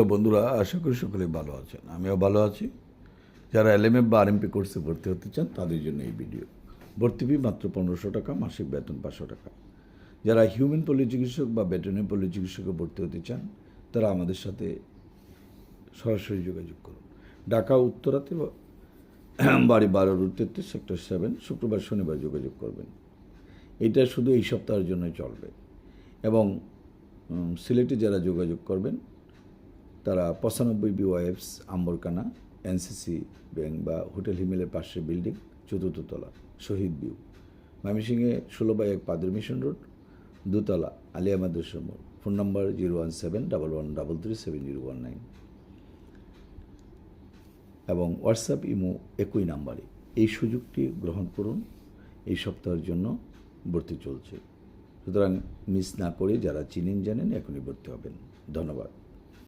তো বন্ধুরা, আশা করি সকলে ভালো আছেন। আমিও ভালো আছি। যারা এলএমএফ বা আরএমপি কোর্সে ভর্তি হতে চান, তাদের জন্য এই ভিডিও। ভর্তি ফি মাত্র পনেরোশো টাকা, মাসিক বেতন পাঁচশো টাকা। যারা হিউম্যান পলি চিকিৎসক বা ভেটেরিনারি পলি চিকিৎসকে ভর্তি হতে চান, তারা আমাদের সাথে সরাসরি যোগাযোগ করুন। ঢাকা, উত্তরাতে বাড়ি বারো রুট তেত্রিশ, সেক্টর সেভেন, শুক্রবার, শনিবার যোগাযোগ করবেন। এটা শুধু এই সপ্তাহের জন্যই চলবে। এবং সিলেটে যারা যোগাযোগ করবেন তারা পঁচানব্বই বিওয়াইএফস আম্বরকানা এনসিসি ব্যাংক বা হোটেল হিমেলের পাশের বিল্ডিং, চতুর্থ তলা, শহীদ ভিউ। ময়মনসিংহে ষোলো বাই এক পাদের মিশন রোড, দুতলা আলিয়া মাদ্রাসা মোড়, phone number zero one seven double one double three seven zero one nine. এবং হোয়াটসঅ্যাপ, ইমো একই নাম্বারে। এই সুযোগটি গ্রহণ করুন। এই সপ্তাহের জন্য ভর্তি চলছে। সুতরাং মিস না করে যারা চিনেন, জানেন, এখনই ভর্তি হবেন। ধন্যবাদ।